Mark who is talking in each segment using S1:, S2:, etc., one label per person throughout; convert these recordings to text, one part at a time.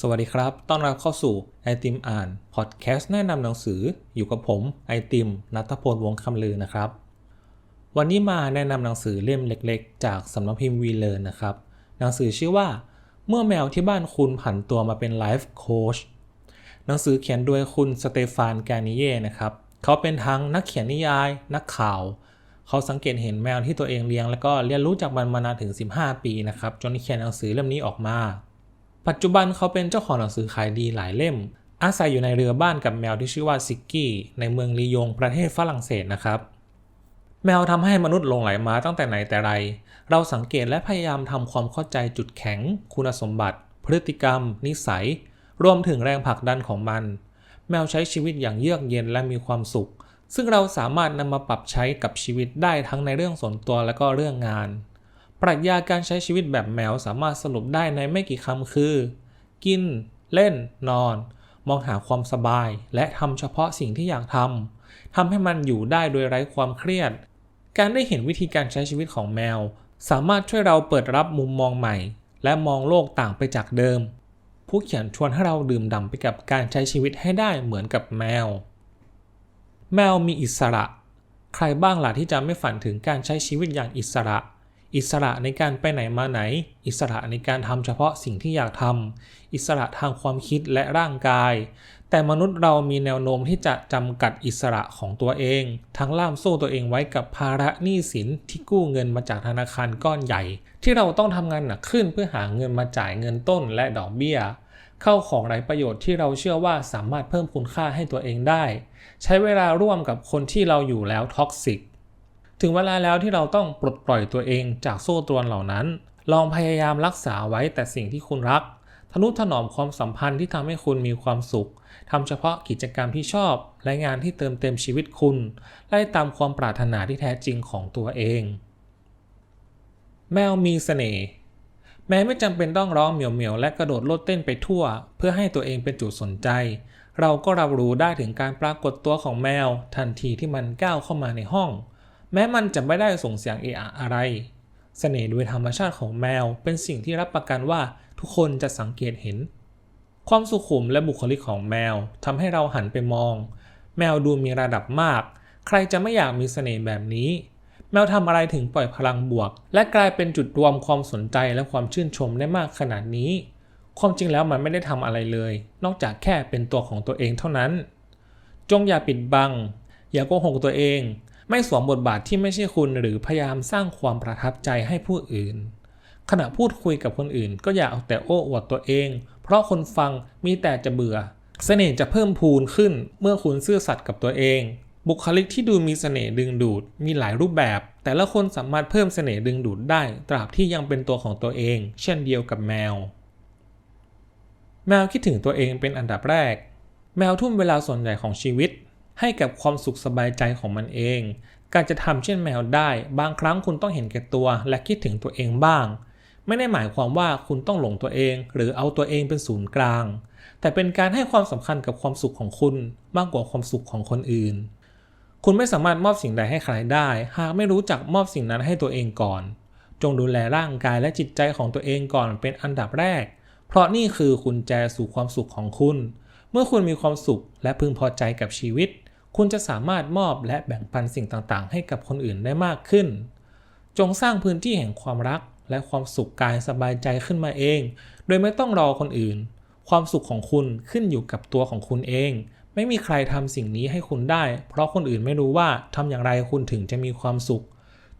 S1: สวัสดีครับ ต้อนรับเข้าสู่ไอติมอ่านพอดแคสต์แนะนำหนังสืออยู่กับผมไอติมนัทพลวงศ์คำลือนะครับ วันนี้มาแนะนำหนังสือเล่มเล็กๆ จากสำนักพิมพ์วีเลอร์นะครับ หนังสือชื่อว่า เมื่อแมวที่บ้านคุณผันตัวมาเป็นไลฟ์โค้ชหนังสือเขียนโดยคุณสเตฟานแกนิเย่นะครับ เขาเป็นทั้งนักเขียนนิยาย นักข่าว เขาสังเกตเห็นแมวที่ตัวเองเลี้ยง แล้วก็เรียนรู้จากมันมานานถึง 15 ปีนะครับจนเขียนหนังสือเล่มนี้ออกมา ปัจจุบันเขาเป็นเจ้าของหนังสือขายดีหลายเล่ม อาศัยอยู่ในเรือบ้านกับแมวที่ชื่อว่าซิกกี้ ในเมืองลียงประเทศฝรั่งเศสนะครับ แมวทำให้มนุษย์หลงไหลมาตั้งแต่ไหนแต่ไร เราสังเกตและพยายามทำความเข้าใจจุดแข็ง คุณสมบัติ พฤติกรรม นิสัย รวมถึงแรงผลักดันของมัน แมวใช้ชีวิตอย่างเยือกเย็นและมีความสุข ซึ่งเราสามารถนำมาปรับใช้กับชีวิตได้ทั้งในเรื่องส่วนตัวและก็เรื่องงาน ปรัชญาการใช้ชีวิตแบบแมวสามารถสรุปได้ในไม่กี่คำคือ กิน เล่น นอน มองหาความสบาย และทำเฉพาะสิ่งที่อยากทำทำให้มันอยู่ได้โดยไร้ความเครียด การได้เห็นวิธีการใช้ชีวิตของแมว สามารถช่วยเราเปิดรับมุมมองใหม่ และมองโลกต่างไปจากเดิม ผู้เขียนชวนให้เราดื่มด่ำไปกับการใช้ชีวิตให้ได้เหมือนกับแมว แมวมีอิสระ ใครบ้างล่ะที่จะไม่ฝันถึงการใช้ชีวิตอย่างอิสระ อิสระในการไปไหนมาไหน อิสระในการทำเฉพาะสิ่งที่อยากทำอิสระทางความคิดและร่างกาย แต่มนุษย์เรามีแนวโน้มที่จะจำกัดอิสระของตัวเอง ทั้งล่ามโซ่ตัวเองไว้กับภาระหนี้สินที่กู้เงินมาจากธนาคารก้อนใหญ่ ที่เราต้องทำงานหนักขึ้นเพื่อหาเงินมาจ่ายเงินต้นและดอกเบี้ยเข้าของไร้ประโยชน์ที่เราเชื่อว่าสามารถเพิ่มคุณค่าให้ตัวเองได้ ใช้เวลาร่วมกับคนที่เราอยู่แล้วท็อกซิก ถึงเวลาแล้วที่เราต้องปลดปล่อยตัวเองจากโซ่ตรวนเหล่านั้น ลองพยายามรักษาไว้แต่สิ่งที่คุณรัก ทนุถนอมความสัมพันธ์ที่ทำให้คุณมีความสุขทำเฉพาะกิจกรรมที่ชอบ และงานที่เติมเต็มชีวิตคุณ ไล่ตามความปรารถนาที่แท้จริงของตัวเอง แมวมีเสน่ห์แม้ไม่จำเป็นต้องร้องเหมียวๆและกระโดดโลดเต้นไปทั่ว เพื่อให้ตัวเองเป็นจุดสนใจ เราก็รับรู้ได้ถึงการปรากฏตัวของแมว ทันทีที่มันก้าวเข้ามาในห้อง แม้มันจะไม่ได้ส่งเสียงเอะอะอะไร เสน่ห์โดยธรรมชาติของแมวเป็นสิ่งที่รับประกันว่าทุกคนจะสังเกตเห็น ความสุขุมและบุคลิกของแมวทำให้เราหันไปมอง แมวดูมีระดับมาก ใครจะไม่อยากมีเสน่ห์แบบนี้ แมวทำอะไรถึงปล่อยพลังบวก และกลายเป็นจุดรวมความสนใจและความชื่นชมได้มากขนาดนี้ ความจริงแล้วมันไม่ได้ทำอะไรเลย นอกจากแค่เป็นตัวของตัวเองเท่านั้น จงอย่าปิดบัง อย่าโกหกตัวเอง ไม่สวมบทบาทที่ไม่ใช่คุณหรือพยายามสร้างความประทับใจให้ผู้อื่น ขณะพูดคุยกับคนอื่น ก็อย่าเอาแต่โอ้อวดตัวเอง เพราะคนฟังมีแต่จะเบื่อ เสน่ห์จะเพิ่มพูนขึ้นเมื่อคุณซื่อสัตย์กับตัวเอง บุคลิกที่ดูมีเสน่ห์ดึงดูด มีหลายรูปแบบ แต่ละคนสามารถเพิ่มเสน่ห์ดึงดูดได้ ตราบที่ยังเป็นตัวของตัวเอง เช่นเดียวกับแมว แมวคิดถึงตัวเองเป็นอันดับแรก แมวทุ่มเวลาส่วนใหญ่ของชีวิต ให้กับความสุขสบายใจของมันเอง การจะทำเช่นแมวได้ บางครั้งคุณต้องเห็นแก่ตัวและคิดถึงตัวเองบ้าง ไม่ได้หมายความว่าคุณต้องหลงตัวเอง หรือเอาตัวเองเป็นศูนย์กลาง แต่เป็นการให้ความสำคัญกับความสุขของคุณมากกว่าความสุขของคนอื่น คุณไม่สามารถมอบสิ่งใดให้ใครได้ หากไม่รู้จักมอบสิ่งนั้นให้ตัวเองก่อน จงดูแลร่างกายและจิตใจของตัวเองก่อนเป็นอันดับแรก เพราะนี่คือกุญแจสู่ความสุขของคุณ เมื่อคุณมีความสุขและพึงพอใจกับชีวิต คุณจะสามารถมอบและแบ่งปันสิ่งต่างๆ ให้กับคนอื่นได้มากขึ้น จงสร้างพื้นที่แห่งความรักและความสุขกายสบายใจขึ้นมาเอง โดยไม่ต้องรอคนอื่น ความสุขของคุณขึ้นอยู่กับตัวของคุณเอง ไม่มีใครทำสิ่งนี้ให้คุณได้ เพราะคนอื่นไม่รู้ว่าทำอย่างไรคุณถึงจะมีความสุข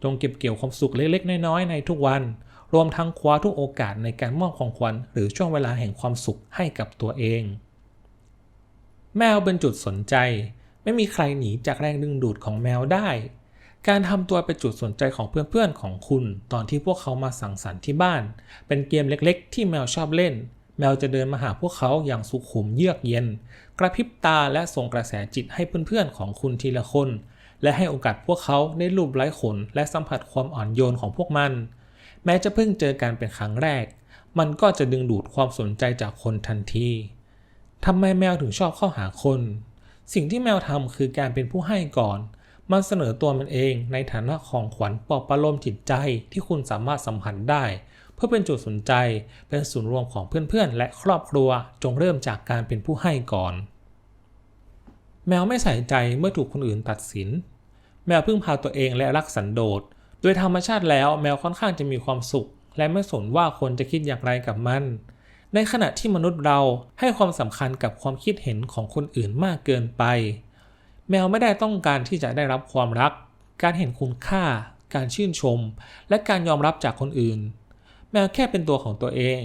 S1: จงเก็บเกี่ยวความสุขเล็กๆ น้อยๆ ในทุกวัน รวมทั้งคว้าทุกโอกาสในการมอบของขวัญหรือช่วงเวลาแห่งความสุขให้กับตัวเอง แมวเป็นจุดสนใจ ไม่มีใครหนีจากแรงดึงดูดของแมวได้ การทำตัวเป็นจุดสนใจของเพื่อนๆของคุณ ตอนที่พวกเขามาสังสรรค์ที่บ้าน เป็นเกมเล็กๆ ที่แมวชอบเล่น แมวจะเดินมาหาพวกเขาอย่างสุขุมเยือกเย็น กระพริบตาและส่งกระแสจิตให้เพื่อนๆของคุณทีละคน และให้โอกาสพวกเขาได้ลูบไล้ขน และสัมผัสความอ่อนโยนของพวกมัน แม้จะเพิ่งเจอกันเป็นครั้งแรก มันก็จะดึงดูดความสนใจจากคนทันทีทำไมแมวถึงชอบเข้าหาคน สิ่งที่แมวทำคือการเป็นผู้ให้ก่อน มันเสนอตัวมันเองในฐานะของขวัญปลอบประโลมจิตใจที่คุณสามารถสัมผัสได้ เพื่อเป็นจุดสนใจเป็นศูนย์รวมของเพื่อนๆ และครอบครัวจงเริ่มจากการเป็นผู้ให้ก่อน แมวไม่ใส่ใจเมื่อถูกคนอื่นตัดสิน แมวพึ่งพาตัวเองและรักสันโดษโดยธรรมชาติแล้วแมวค่อนข้างจะมีความสุข และไม่สนว่าคนจะคิดอย่างไรกับมัน ในขณะที่มนุษย์เราให้ความสำคัญกับความคิดเห็นของคนอื่นมากเกินไป แมวไม่ได้ต้องการที่จะได้รับความรัก การเห็นคุณค่า การชื่นชม และการยอมรับจากคนอื่น แมวแค่เป็นตัวของตัวเอง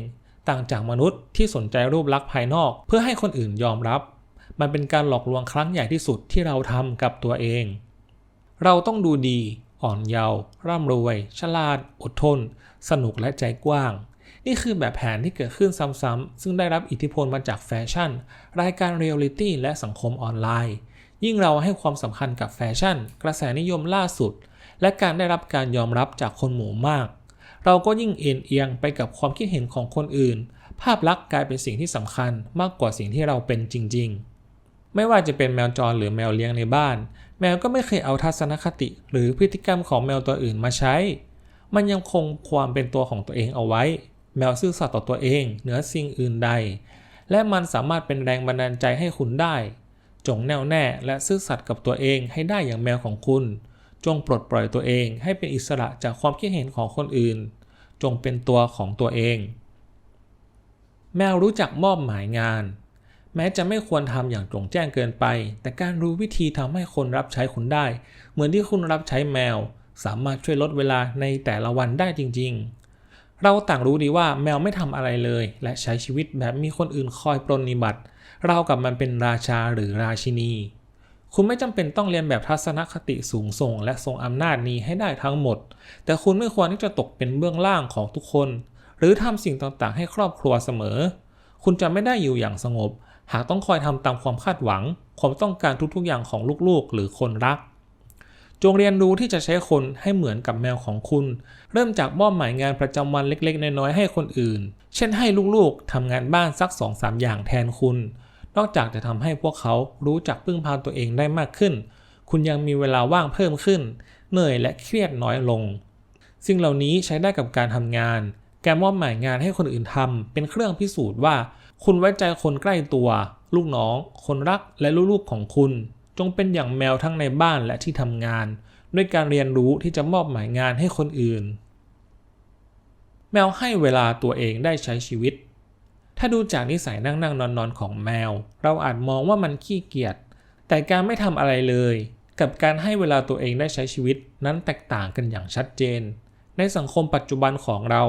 S1: ต่างจากมนุษย์ที่สนใจรูปลักษณ์ภายนอก เพื่อให้คนอื่นยอมรับ มันเป็นการหลอกลวงครั้งใหญ่ที่สุดที่เราทำกับตัวเอง เราต้องดูดี อ่อนเยาว์ร่ำรวย ฉลาด อดทน สนุกและใจกว้าง นี่คือแบบแผนที่เกิดขึ้นซ้ำๆซึ่งได้รับอิทธิพลมาจากแฟชั่น รายการเรียลลิตี้และสังคมออนไลน์ ยิ่งเราให้ความสำคัญกับแฟชั่น กระแสนิยมล่าสุด และการได้รับการยอมรับจากคนหมู่มาก เราก็ยิ่งเอ็นเอียงไปกับความคิดเห็นของคนอื่น ภาพลักษณ์กลายเป็นสิ่งที่สำคัญมากกว่าสิ่งที่เราเป็นจริง ๆไม่ว่าจะเป็นแมวจรหรือแมวเลี้ยงในบ้าน แมวก็ไม่เคยเอาทัศนคติ หรือพฤติกรรมของแมวตัวอื่นมาใช้ มันยังคงความเป็นตัวของตัวเองเอาไว้ แมวซื่อสัตย์ต่อตัวเองเหนือสิ่งอื่นใด และมันสามารถเป็นแรงบันดาลใจให้คุณได้ จงแน่วแน่และซื่อสัตย์กับตัวเองให้ได้อย่างแมวของคุณ จงปลดปล่อยตัวเองให้เป็นอิสระจากความคิดเห็นของคนอื่น จงเป็นตัวของตัวเอง แมวรู้จักมอบหมายงาน แม้จะไม่ควรทำอย่างจงแจ้งเกินไป แต่การรู้วิธีทำให้คนรับใช้คุณได้ เหมือนที่คุณรับใช้แมว สามารถช่วยลดเวลาในแต่ละวันได้จริง ๆ เราต่างรู้ดีว่าแมวไม่ทำอะไรเลย และใช้ชีวิตแบบมีคนอื่นคอยปรนนิบัติ เรากับมันเป็นราชาหรือราชินี คุณไม่จำเป็นต้องเรียนแบบทัศนคติสูงส่ง และทรงอำนาจนี้ให้ได้ทั้งหมด แต่คุณไม่ควรที่จะตกเป็นเบื้องล่างของทุกคน หรือทำสิ่งต่างๆ ให้ครอบครัวเสมอ คุณจะไม่ได้อยู่อย่างสงบ หากต้องคอยทำตามความคาดหวัง ความต้องการทุกๆอย่างของลูกๆ หรือคนรัก จงเรียนรู้ที่จะใช้คนให้เหมือนกับแมวของคุณ เริ่มจากมอบหมายงานประจำวันเล็กๆ น้อยๆให้คนอื่น เช่นให้ลูกๆทำงานบ้านสัก2-3อย่างแทนคุณ นอกจากจะทำให้พวกเขารู้จักพึ่งพาตัวเองได้มากขึ้น คุณยังมีเวลาว่างเพิ่มขึ้น เหนื่อยและเครียดน้อยลง สิ่งเหล่านี้ใช้ได้กับการทำงาน การมอบหมายงานให้คนอื่นทำเป็นเครื่องพิสูจน์ว่า คุณไว้ใจคนใกล้ตัว ลูกน้อง คนรักและลูกๆของคุณ จงเป็นอย่างแมวทั้งในบ้านและที่ทำงาน ด้วยการเรียนรู้ที่จะมอบหมายงานให้คนอื่น แมวให้เวลาตัวเองได้ใช้ชีวิต ถ้าดูจากนิสัยนั่งนั่งนอนนอนของแมว เราอาจมองว่ามันขี้เกียจแต่การไม่ทำอะไรเลย กับการให้เวลาตัวเองได้ใช้ชีวิต นั้นแตกต่างกันอย่างชัดเจน ในสังคมปัจจุบันของเรา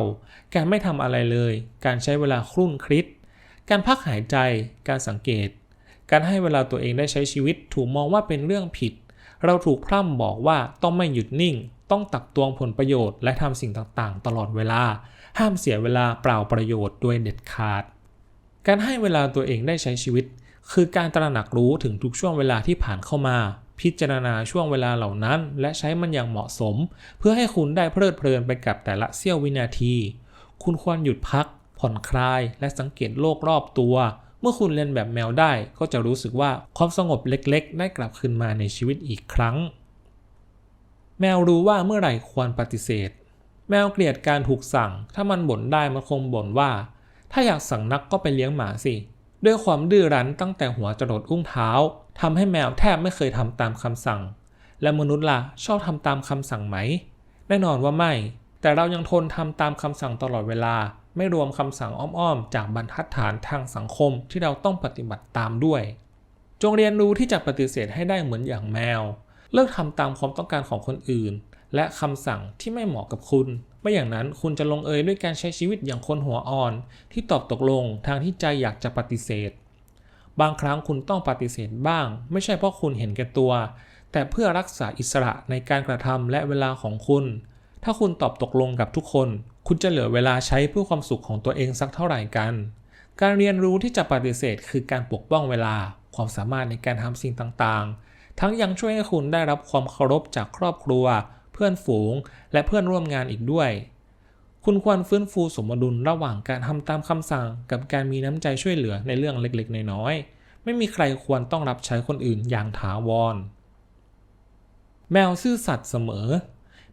S1: การไม่ทำอะไรเลย การใช้เวลาครุ่นคิดการพักหายใจ การสังเกต การให้เวลาตัวเองได้ใช้ชีวิตถูกมองว่าเป็นเรื่องผิด เราถูกพร่ำบอกว่าต้องไม่หยุดนิ่ง ต้องตักตวงผลประโยชน์และทำสิ่งต่างๆ ตลอดเวลา ห้ามเสียเวลาเปล่าประโยชน์โดยเด็ดขาด การให้เวลาตัวเองได้ใช้ชีวิต คือการตระหนักรู้ถึงทุกช่วงเวลาที่ผ่านเข้ามา พิจารณาช่วงเวลาเหล่านั้น และใช้มันอย่างเหมาะสม เพื่อให้คุณได้เพลิดเพลินไปกับแต่ละเสี้ยววินาที คุณควรหยุดพัก ผ่อนคลาย และสังเกตโลกรอบตัว เมื่อคุณเรียนแบบแมวได้ก็จะรู้สึกว่าความสงบเล็กๆ ได้กลับคืนมาในชีวิตอีกครั้ง แมวรู้ว่าเมื่อไหร่ควรปฏิเสธ แมวเกลียดการถูกสั่ง ถ้ามันบ่นได้มันคงบ่นว่า ถ้าอยากสั่งนักก็ไปเลี้ยงหมาสิ ด้วยความดื้อรั้นตั้งแต่หัวจรดอุ้งเท้าทำให้แมวแทบไม่เคยทำตามคำสั่ง และมนุษย์ล่ะชอบทำตามคำสั่งไหม แน่นอนว่าไม่ แต่เรายังทนทำตามคำสั่งตลอดเวลา ไม่รวมคำสั่งอ้อมๆ จากบรรทัดฐานทางสังคมที่เราต้องปฏิบัติตามด้วย จงเรียนรู้ที่จะปฏิเสธให้ได้เหมือนอย่างแมว เลิกทำตามความต้องการของคนอื่น และคำสั่งที่ไม่เหมาะกับคุณ ไม่อย่างนั้นคุณจะลงเอยด้วยการใช้ชีวิตอย่างคนหัวอ่อน ที่ตอบตกลงทางที่ใจอยากจะปฏิเสธ บางครั้งคุณต้องปฏิเสธบ้าง ไม่ใช่เพราะคุณเห็นแก่ตัว แต่เพื่อรักษาอิสระในการกระทำและเวลาของคุณ ถ้าคุณตอบตกลงกับทุกคน คุณจะเหลือเวลาใช้เพื่อความสุขของตัวเองสักเท่าไหร่กัน การเรียนรู้ที่จะปฏิเสธคือการปกป้องเวลา ความสามารถในการทำสิ่งต่างๆ ทั้งยังช่วยให้คุณได้รับความเคารพจากครอบครัว เพื่อนฝูง และเพื่อนร่วมงานอีกด้วย คุณควรฟื้นฟูสมดุลระหว่างการทำตามคำสั่ง กับการมีน้ำใจช่วยเหลือในเรื่องเล็กๆ น้อยๆ ไม่มีใครควรต้องรับใช้คนอื่นอย่างถาวร แมวซื่อสัตย์เสมอ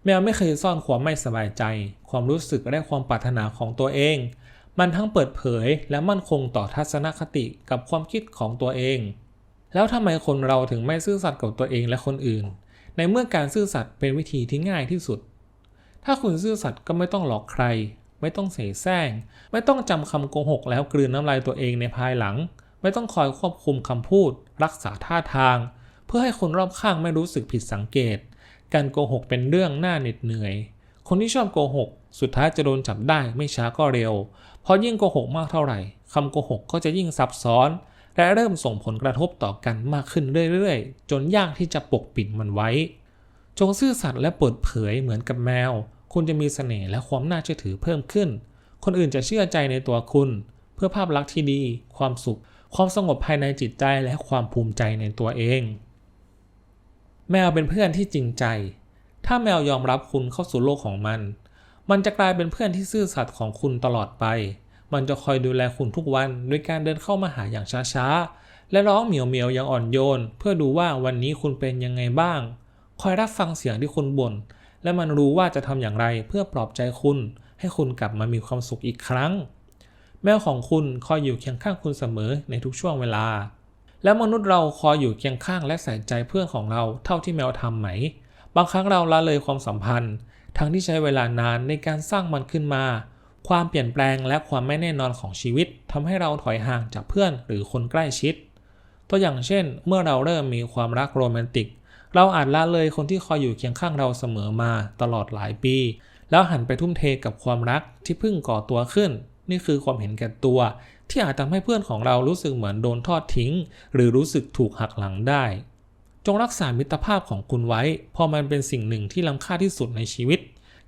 S1: แมวไม่เคยซ่อนความไม่สบายใจ ความรู้สึกและความปรารถนาของตัวเอง มันทั้งเปิดเผยและมั่นคงต่อทัศนคติกับความคิดของตัวเอง แล้วทำไมคนเราถึงไม่ซื่อสัตย์กับตัวเองและคนอื่น ในเมื่อการซื่อสัตย์เป็นวิธีที่ง่ายที่สุด ถ้าคุณซื่อสัตย์ก็ไม่ต้องหลอกใคร ไม่ต้องเสแสร้ง ไม่ต้องจำคำโกหกแล้วกลืนน้ำลายตัวเองในภายหลัง ไม่ต้องคอยควบคุมคำพูด รักษาท่าทาง เพื่อให้คนรอบข้างไม่รู้สึกผิดสังเกต การโกหกเป็นเรื่องน่าเหน็ดเหนื่อย คนที่ชอบโกหก สุดท้ายจะโดนจับได้ไม่ช้าก็เร็ว เพราะยิ่งโกหกมากเท่าไหร่คำโกหกก็จะยิ่งซับซ้อน และเริ่มส่งผลกระทบต่อกันมากขึ้นเรื่อยๆ จนยากที่จะปกปิดมันไว้ จงซื่อสัตย์และเปิดเผยเหมือนกับแมว คุณจะมีเสน่ห์และความน่าเชื่อถือเพิ่มขึ้น คนอื่นจะเชื่อใจในตัวคุณ เพื่อภาพลักษณ์ที่ดี ความสุข ความสงบภายในจิตใจและความภูมิใจในตัวเอง แมวเป็นเพื่อนที่จริงใจ ถ้าแมวยอมรับคุณเข้าสู่โลกของมัน มันจะกลายเป็นเพื่อนที่ซื่อสัตย์ของคุณตลอดไป มันจะคอยดูแลคุณทุกวันด้วยการเดินเข้ามาหาอย่างช้าๆ และร้องเหมียวเมียวๆอย่างอ่อนโยน เพื่อดูว่าวันนี้คุณเป็นยังไงบ้าง คอยรับฟังเสียงที่คุณบ่น และมันรู้ว่าจะทำอย่างไรเพื่อปลอบใจคุณ ให้คุณกลับมามีความสุขอีกครั้ง แมวของคุณคอยอยู่เคียงข้างคุณเสมอในทุกช่วงเวลา แล้วมนุษย์เราคอยอยู่เคียงข้างและใส่ใจเพื่อนของเราเท่าที่แมวทำไหม บางครั้งเราละเลยความสัมพันธ์ ทั้งที่ใช้เวลานานในการสร้างมันขึ้นมา ความเปลี่ยนแปลงและความไม่แน่นอนของชีวิตทำให้เราถอยห่างจากเพื่อนหรือคนใกล้ชิด ตัวอย่างเช่น เมื่อเราเริ่มมีความรักโรแมนติก เราอาจละเลยคนที่คอยอยู่เคียงข้างเราเสมอมาตลอดหลายปี แล้วหันไปทุ่มเทกับความรักที่เพิ่งก่อตัวขึ้น นี่คือความเห็นแก่ตัว ที่อาจทำให้เพื่อนของเรารู้สึกเหมือนโดนทอดทิ้ง หรือรู้สึกถูกหักหลังได้ จงรักษามิตรภาพของคุณไว้เพราะมันเป็นสิ่งหนึ่งที่ล้ำค่าที่สุดในชีวิต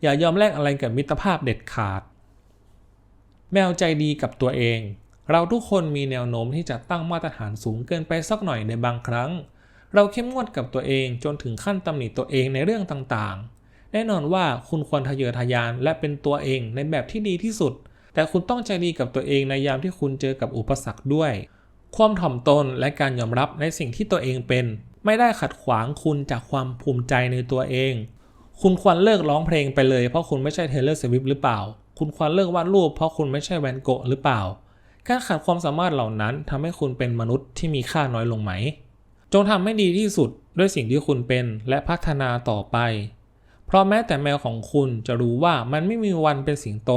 S1: อย่ายอมแลกอะไรกับมิตรภาพเด็ดขาด แมวใจดีกับตัวเอง เราทุกคนมีแนวโน้มที่จะตั้งมาตรฐานสูงเกินไปสักหน่อยในบางครั้ง เราเข้มงวดกับตัวเองจนถึงขั้นตำหนิตัวเองในเรื่องต่างๆ แน่นอนว่าคุณควรทะเยอทะยานและเป็นตัวเองในแบบที่ดีที่สุด แต่คุณต้องใจดีกับตัวเองในยามที่คุณเจอกับอุปสรรคด้วย ความถ่อมตนและการยอมรับในสิ่งที่ตัวเองเป็น ไม่ได้ขัดขวางคุณจากความภูมิใจในตัวเอง คุณควรเลิกร้องเพลงไปเลยเพราะคุณไม่ใช่เทเลอร์สวิฟหรือเปล่า คุณควรเลิกวาดรูปเพราะคุณไม่ใช่แวนโกะหรือเปล่า การขาดความสามารถเหล่านั้นทำให้คุณเป็นมนุษย์ที่มีค่าน้อยลงไหม จงทำให้ดีที่สุดด้วยสิ่งที่คุณเป็นและพัฒนาต่อไป เพราะแม้แต่แมวของคุณจะรู้ว่ามันไม่มีวันเป็นสิงโต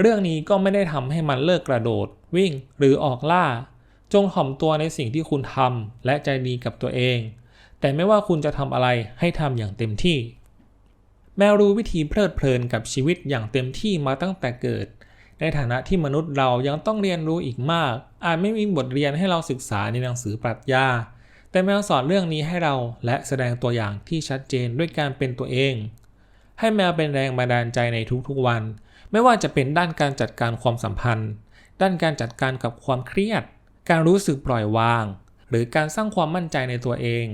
S1: เรื่องนี้ก็ไม่ได้ทำให้มันเลิกกระโดด วิ่งหรือออกล่า จงถ่อมตัวในสิ่งที่คุณทำและใจดีกับตัวเอง แต่ไม่ว่าคุณจะทำอะไรให้ทำอย่างเต็มที่ แมวรู้วิธีเพลิดเพลินกับชีวิตอย่างเต็มที่มาตั้งแต่เกิด ในฐานะที่มนุษย์เรายังต้องเรียนรู้อีกมาก อาจไม่มีบทเรียนให้เราศึกษาในหนังสือปรัชญา แต่แมวสอนเรื่องนี้ให้เราและแสดงตัวอย่างที่ชัดเจนด้วยการเป็นตัวเอง ให้แมวเป็นแรงบันดาลใจในทุกๆวัน ไม่ว่าจะเป็นด้านการจัดการความสัมพันธ์ ด้านการจัดการกับความเครียด การรู้สึกปล่อยวาง หรือการสร้างความมั่นใจในตัวเอง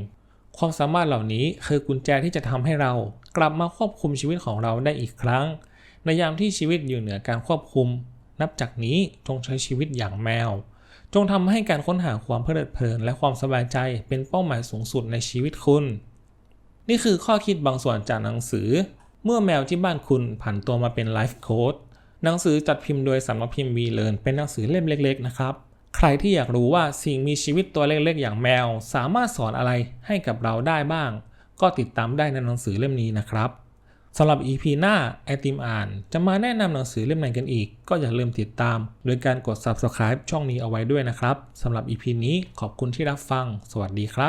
S1: ความสามารถเหล่านี้คือกุญแจที่จะทำให้เรากลับมาควบคุมชีวิตของเราได้อีกครั้ง ในยามที่ชีวิตอยู่เหนือการควบคุม นับจากนี้จงใช้ชีวิตอย่างแมว จงทำให้การค้นหาความเพลิดเพลิน และความสบายใจเป็นเป้าหมายสูงสุดในชีวิตคุณ นี่คือข้อคิดบางส่วนจากหนังสือ เมื่อแมวที่บ้านคุณผันตัวมาเป็นไลฟ์โค้ดหนังสือจัดพิมพ์โดยสำนักพิมพ์วีเลินเป็นหนังสือเล่มเล็ก ๆ นะครับ ใครที่อยากรู้ว่าสิ่งมีชีวิตตัวเล็กๆ อย่างแมว สามารถสอนอะไรให้กับเราได้บ้าง ก็ติดตามได้ในหนังสือเล่มนี้นะครับสำหรับ EP หน้าไอติมอ่าน จะมาแนะนำหนังสือเล่มไหนกันอีก ก็อย่าลืมติดตาม โดยการกด Subscribe ช่องนี้เอาไว้ด้วยนะครับสำหรับ EP นี้ขอบคุณที่รับฟัง สวัสดีครับ